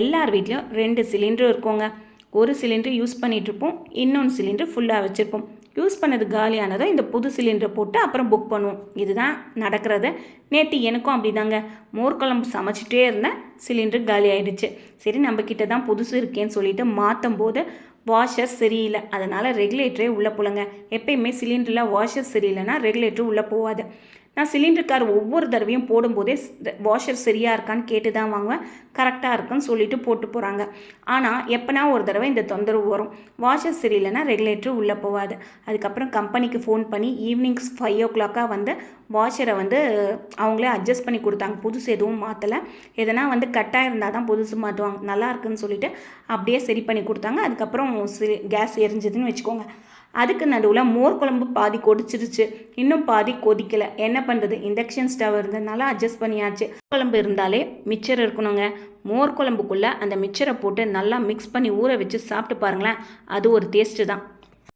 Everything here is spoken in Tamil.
எல்லார் வீட்லேயும் ரெண்டு சிலிண்டரும் இருக்குங்க. ஒரு சிலிண்டர் யூஸ் பண்ணிகிட்ருப்போம் இன்னொன்று சிலிண்டர் ஃபுல்லாக வச்சுருப்போம். யூஸ் பண்ணது காலியானதும் இந்த புது சிலிண்டரை போட்டு அப்புறம் புக் பண்ணுவோம். இதுதான் நடக்கிறது. நேற்று எனக்கும் அப்படிதாங்க. மோர் குழம்பு சமைச்சிட்டே இருந்தேன் சிலிண்டர் காலி ஆயிடுச்சு சரி நம்ம தான் புதுசு இருக்கேன்னு சொல்லிட்டு மாற்றும் போது வாஷர் சரியில்லை. அதனால் ரெகுலேட்டரே உள்ளே போலங்க. எப்பயுமே சிலிண்டரில் வாஷர் சரியில்லைன்னா ரெகுலேட்டர் உள்ளே போகாது நான் சிலிண்டர் கார் ஒவ்வொரு தடவையும் போடும்போதே வாஷர் சரியாக இருக்கான்னு கேட்டு தான் வாங்குவேன். கரெக்டாக இருக்குன்னு சொல்லிட்டு போட்டு போகிறாங்க ஆனால் எப்போனா ஒரு தடவை இந்த தொந்தரவு வரும். வாஷர் சரியில்லைன்னா ரெகுலேட்டர் உள்ளே போகாது அதுக்கப்புறம் கம்பெனிக்கு ஃபோன் பண்ணி ஈவினிங் ஃபைவ் ஓ கிளாக்காக வந்து வாஷரை வந்து அவங்களே அட்ஜஸ்ட் பண்ணி கொடுத்தாங்க. புதுசு எதுவும் மாற்றலை எதனா வந்து கட்டாக இருந்தால் தான் புதுசு மாற்றுவாங்க நல்லா இருக்குன்னு சொல்லிட்டு அப்படியே சரி பண்ணி கொடுத்தாங்க. அதுக்கப்புறம் சிலி கேஸ் எரிஞ்சதுன்னு வச்சுக்கோங்க. அதுக்கு நடுவில் மோர் குழம்பு பாதி கொதிச்சிருச்சு. இன்னும் பாதி கொதிக்கலை. என்ன பண்ணுறது இண்டக்ஷன் ஸ்டவ் இருந்ததுனால அட்ஜஸ்ட் பண்ணியாச்சு. குழம்பு இருந்தாலே மிச்சர் இருக்கணுங்க. மோர் குழம்புக்குள்ளே அந்த மிச்சரை போட்டு நல்லா மிக்ஸ் பண்ணி ஊற வச்சு சாப்பிட்டு பாருங்களேன். அது ஒரு டேஸ்ட்டு தான்.